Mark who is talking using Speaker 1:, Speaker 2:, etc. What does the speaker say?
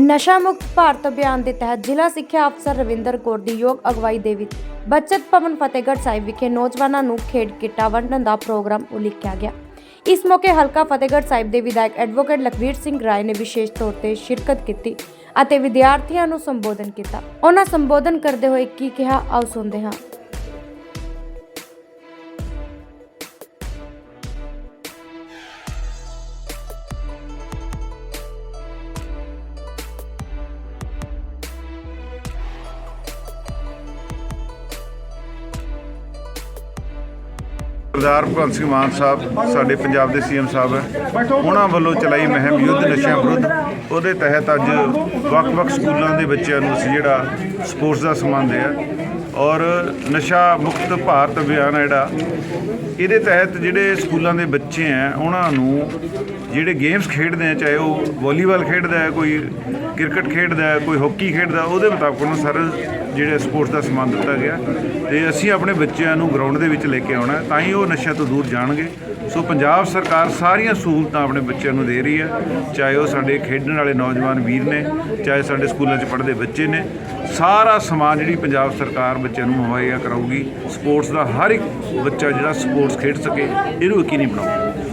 Speaker 1: ਨਸ਼ਾ ਮੁਕਤ ਭਾਰਤ ਅਭਿਆਨ ਦੇ ਤਹਿਤ ਜ਼ਿਲ੍ਹਾ ਸਿੱਖਿਆ ਅਫਸਰ ਰਵਿੰਦਰ ਕੌਰ ਦੀ ਯੋਗ ਅਗਵਾਈ ਦੇ ਵਿੱਚ ਬੱਚਤ ਭਵਨ ਫਤਿਹਗੜ੍ਹ ਸਾਹਿਬ ਵਿਖੇ ਨੌਜਵਾਨਾਂ ਨੂੰ ਖੇਡ ਕਿੱਟਾਂ ਵੰਡਣ ਦਾ ਪ੍ਰੋਗਰਾਮ ਉਲੀਕਿਆ ਗਿਆ। ਇਸ ਮੌਕੇ ਹਲਕਾ ਫਤਿਹਗੜ੍ਹ ਸਾਹਿਬ ਦੇ ਵਿਧਾਇਕ ਐਡਵੋਕੇਟ ਲਖਵੀਰ ਸਿੰਘ ਰਾਏ ਨੇ ਵਿਸ਼ੇਸ਼ ਤੌਰ ਤੇ ਸ਼ਿਰਕਤ ਕੀਤੀ ਅਤੇ ਵਿਦਿਆਰਥੀਆਂ ਨੂੰ ਸੰਬੋਧਨ ਕੀਤਾ। ਉਹਨਾਂ ਸੰਬੋਧਨ ਕਰਦੇ ਹੋਏ ਕੀ ਕਿਹਾ, ਆਓ ਸੁਣਦੇ ਹਾਂ।
Speaker 2: ਸਰਦਾਰ ਭਗਵੰਤ ਸਿੰਘ ਮਾਨ ਸਾਹਿਬ, ਸਾਡੇ ਪੰਜਾਬ ਦੇ ਸੀਐਮ ਸਾਹਿਬ ਹੈ। ਉਹਨਾਂ ਵੱਲੋਂ ਚਲਾਈ ਮਹਿਮ ਯੁੱਧ ਨਸ਼ਿਆਂ ਵਿਰੁੱਧ। ਉਹਦੇ ਤਹਿਤ ਅੱਜ ਵੱਖ-ਵੱਖ ਸਕੂਲਾਂ ਦੇ ਬੱਚਿਆਂ ਨੂੰ ਅਸੀਂ ਜਿਹੜਾ ਸਪੋਰਟਸ ਦਾ ਸਮਾਨ ਦਿਆ ਔਰ ਨਸ਼ਾ ਮੁਕਤ ਭਾਰਤ ਅਭਿਆਨ ਹੈ ਜਿਹੜਾ, ਇਹਦੇ ਤਹਿਤ ਜਿਹੜੇ ਸਕੂਲਾਂ ਦੇ ਬੱਚੇ ਆ ਉਹਨਾਂ ਨੂੰ ਜਿਹੜੇ ਗੇਮਸ ਖੇਡਦੇ ਆ ਚਾਹੇ ਉਹ ਵਾਲੀਬਾਲ ਖੇਡਦਾ ਹੈ, ਕੋਈ ਕ੍ਰਿਕਟ ਖੇਡਦਾ ਹੈ, ਕੋਈ ਹਾਕੀ ਖੇਡਦਾ, ਉਹਦੇ ਮੁਤਾਬਕ ਉਹਨਾਂ ਸਾਰੇ ਜਿਹੜਾ ਸਪੋਰਟਸ ਦਾ ਸਮਾਨ ਦਿੱਤਾ ਗਿਆ ਤੇ ਅਸੀਂ ਆਪਣੇ ਬੱਚਿਆਂ ਨੂੰ ਗਰਾਊਂਡ ਦੇ ਵਿੱਚ ਲੈ ਕੇ ਆਉਣਾ ਤਾਂ ਹੀ ਉਹ ਨਸ਼ਿਆਂ ਤੋਂ ਦੂਰ ਜਾਣਗੇ। ਸੋ ਪੰਜਾਬ ਸਰਕਾਰ ਸਾਰੀਆਂ ਸਹੂਲਤਾਂ ਆਪਣੇ ਬੱਚਿਆਂ ਨੂੰ ਦੇ ਰਹੀ ਹੈ। ਚਾਹੇ ਉਹ ਸਾਡੇ ਖੇਡਣ ਵਾਲੇ ਨੌਜਵਾਨ ਵੀਰ ਨੇ, ਚਾਹੇ ਸਾਡੇ ਸਕੂਲਾਂ 'ਚ ਪੜ੍ਹਦੇ ਬੱਚੇ ਨੇ, ਸਾਰਾ ਸਮਾਨ ਜਿਹੜੀ ਪੰਜਾਬ ਸਰਕਾਰ ਬੱਚਿਆਂ ਨੂੰ ਮੁਹੱਈਆ ਕਰਾਊਗੀ। ਸਪੋਰਟਸ ਦਾ ਹਰ ਇੱਕ ਬੱਚਾ ਜਿਹੜਾ ਸਪੋਰਟਸ ਖੇਡ ਸਕੇ, ਇਹਨੂੰ ਯਕੀਨੀ ਬਣਾਓ।